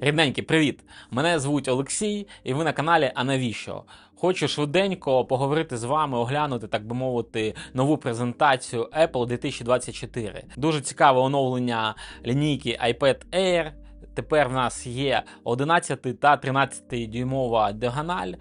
Рідненькі, привіт! Мене звуть Олексій, і ви на каналі А навіщо? Хочу швиденько поговорити з вами, оглянути, так би мовити, нову презентацію Apple 2024. Дуже цікаве оновлення лінійки iPad Air. Тепер в нас є 11 та 13 дюймова діагональ.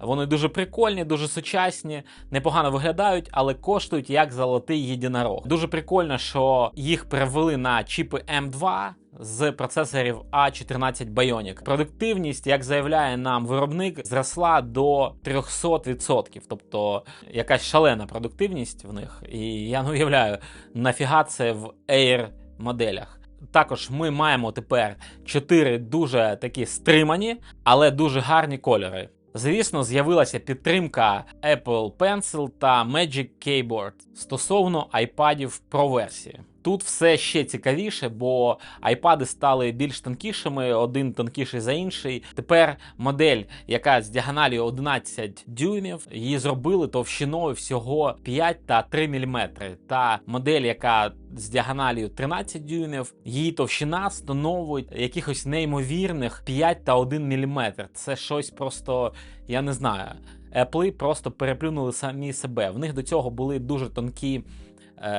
Вони дуже прикольні, дуже сучасні, непогано виглядають, але коштують як золотий єдинорог. Дуже прикольно, що їх перевели на чіпи M2 з процесорів A14 Bionic. Продуктивність, як заявляє нам виробник, зросла до 300%. Тобто якась шалена продуктивність в них. І я не уявляю, нафіга це в Air моделях. Також ми маємо тепер 4 дуже такі стримані, але дуже гарні кольори. Звісно, з'явилася підтримка Apple Pencil та Magic Keyboard стосовно iPadів Pro версії. Тут все ще цікавіше, бо айпади стали більш тонкішими, один тонкіший за інший. Тепер модель, яка з діагоналію 11 дюймів, її зробили товщиною всього 5 та 3 мм. Та модель, яка з діагоналію 13 дюймів, її товщина становить якихось неймовірних 5 та 1 мм. Це щось просто, я не знаю. Apple просто переплюнули самі себе. В них до цього були дуже тонкі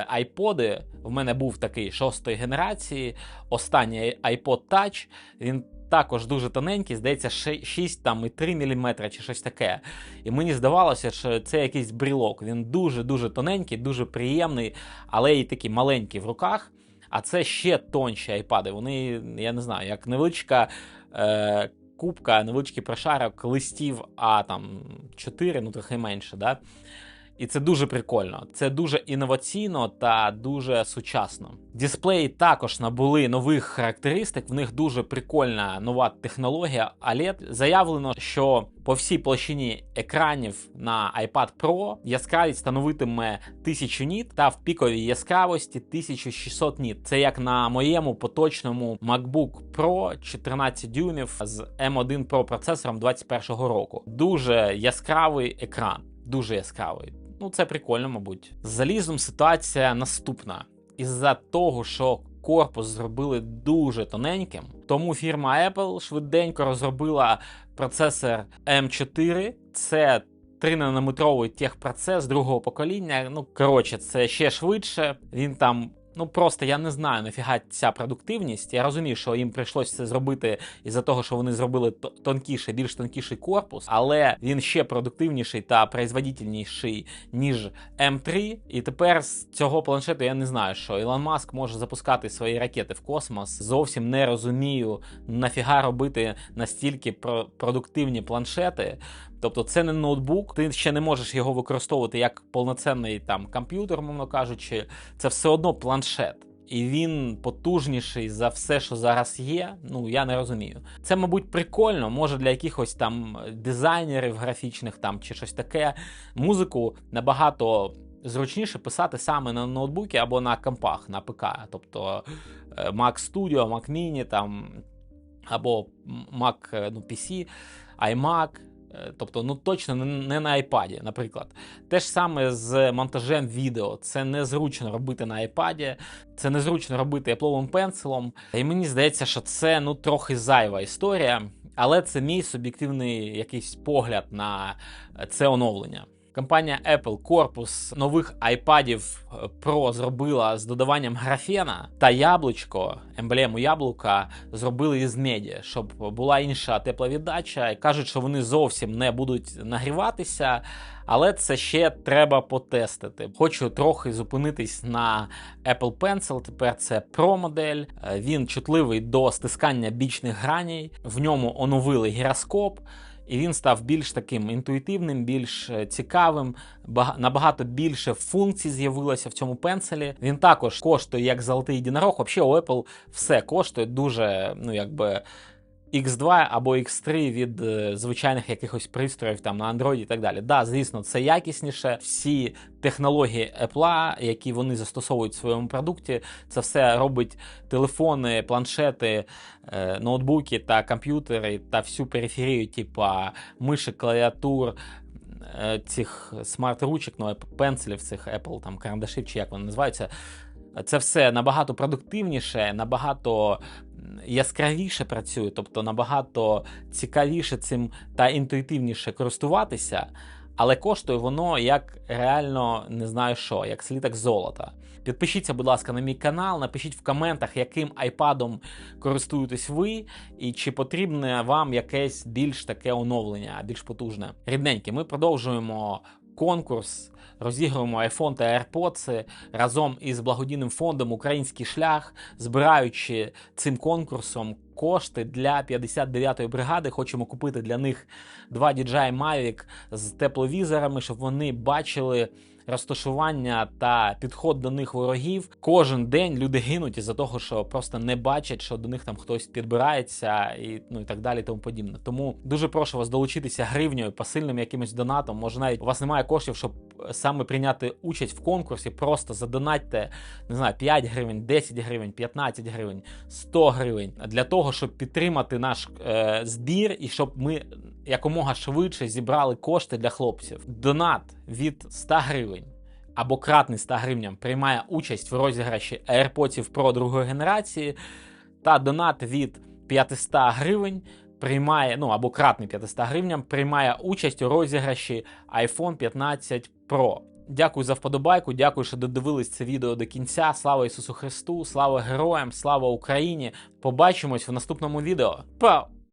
айподи. В мене був такий шостої генерації. Останній iPod Touch. Він також дуже тоненький, здається, 6 там і 3 мм чи щось таке. І мені здавалося, що це якийсь брілок. Він дуже-дуже тоненький, дуже приємний, але і такий маленький в руках. А це ще тонші айпади. Вони, я не знаю, як невеличка. Е- Кубка, невеличкий прошарок листів, а там 4, ну трохи менше. да? І це дуже прикольно. Це дуже інноваційно та дуже сучасно. Дисплеї також набули нових характеристик. В них дуже прикольна нова технологія. OLED. заявлено, що по всій площині екранів на iPad Pro яскравість становитиме 1000 ніт та в піковій яскравості 1600 ніт. Це як на моєму поточному MacBook Pro 14 дюймів з M1 Pro процесором 2021 року. Дуже яскравий екран. Дуже яскравий. Ну, це прикольно, мабуть. З залізом ситуація наступна. Із-за того, що корпус зробили дуже тоненьким, тому фірма Apple швиденько розробила процесор M4. Це 3 нанометровий техпроцес другого покоління. Ну, коротше, це ще швидше. Він там Ну просто я не знаю нафіга ця продуктивність. Я розумію, що їм прийшлося це зробити із-за того, що вони зробили тонкіший, більш тонкіший корпус, але він ще продуктивніший та производительніший, ніж М3. І тепер з цього планшету я не знаю, що Ілон Маск може запускати свої ракети в космос. Зовсім не розумію, нафіга робити настільки продуктивні планшети. Тобто це не ноутбук, ти ще не можеш його використовувати як повноцінний там комп'ютер, мовно кажучи, це все одно планшет. І він потужніший за все, що зараз є. Ну я не розумію. Це, мабуть, прикольно. Може для якихось там дизайнерів графічних там чи щось таке. Музику набагато зручніше писати саме на ноутбуці або на компах, на ПК. Тобто е, Mac Studio, Mac Mini там або Mac е, ну, PC, iMac. Е, тобто, ну точно не на iPad, наприклад. Те ж саме з монтажем відео. Це незручно робити на iPad, це незручно робити Apple Pencil. І мені здається, що це ну трохи зайва історія, але це мій суб'єктивний якийсь погляд на це оновлення. Компанія Apple корпус нових iPadів е, Pro зробила з додаванням графена та яблучко, емблему яблука зробили із меді, щоб була інша тепловіддача. Кажуть, що вони зовсім не будуть нагріватися, але це ще треба потестити. Хочу трохи зупинитись на Apple Pencil. Тепер це Pro модель. Е, він чутливий до стискання бічних граней. В ньому оновили гіроскоп і він став більш таким інтуїтивним, більш е, цікавим. Набагато більше функцій з'явилося в цьому пенселі. Він також коштує як золотий єдинорог. Взагалі, у Apple все коштує дуже, ну якби. X2 або X3 від е, звичайних якихось пристроїв там на Android і так далі. Да, звісно, це якісніше. Всі технології Apple, які вони застосовують в своєму продукті, це все робить телефони, планшети, е, ноутбуки та комп'ютери та всю периферію, типа миші, клавіатур. Е, цих смарт-ручок, ну, пенселів, цих Apple там карандашів, чи як вони називаються, це все набагато продуктивніше, набагато яскравіше працює, тобто набагато цікавіше цим та інтуїтивніше користуватися. Але коштує воно як реально не знаю що, як сліток золота. Підпишіться, будь ласка, на мій канал, напишіть в коментах, яким айпадом користуєтесь ви, і чи потрібне вам якесь більш таке оновлення, більш потужне. Рідненькі, ми продовжуємо конкурс, розігруємо iPhone та AirPods разом із благодійним фондом Український шлях, збираючи цим конкурсом кошти для 59-ї бригади. Хочемо купити для них два DJI Mavic з тепловізорами, щоб вони бачили розташування та підход до них ворогів. Кожен день люди гинуть із-за того, що просто не бачать, що до них там хтось підбирається, і ну і так далі, тому подібне. Тому дуже прошу вас долучитися гривнею, посильним якимось донатом. Може, навіть у вас немає коштів, щоб саме прийняти участь в конкурсі. Просто задонатьте не знаю 5 гривень, 10 гривень, 15 гривень, 100 гривень для того, щоб підтримати наш е, збір і щоб ми якомога швидше зібрали кошти для хлопців. Донат від 100 гривень або кратний 100 гривням приймає участь в розіграші AirPods Pro другої генерації, та донат від 500 гривень приймає, ну або кратний 500 гривням, приймає участь у розіграші iPhone 15 Pro. Дякую за вподобайку, дякую, що додивились це відео до кінця. Слава Ісусу Христу, слава героям, слава Україні! Побачимось в наступному відео. Па!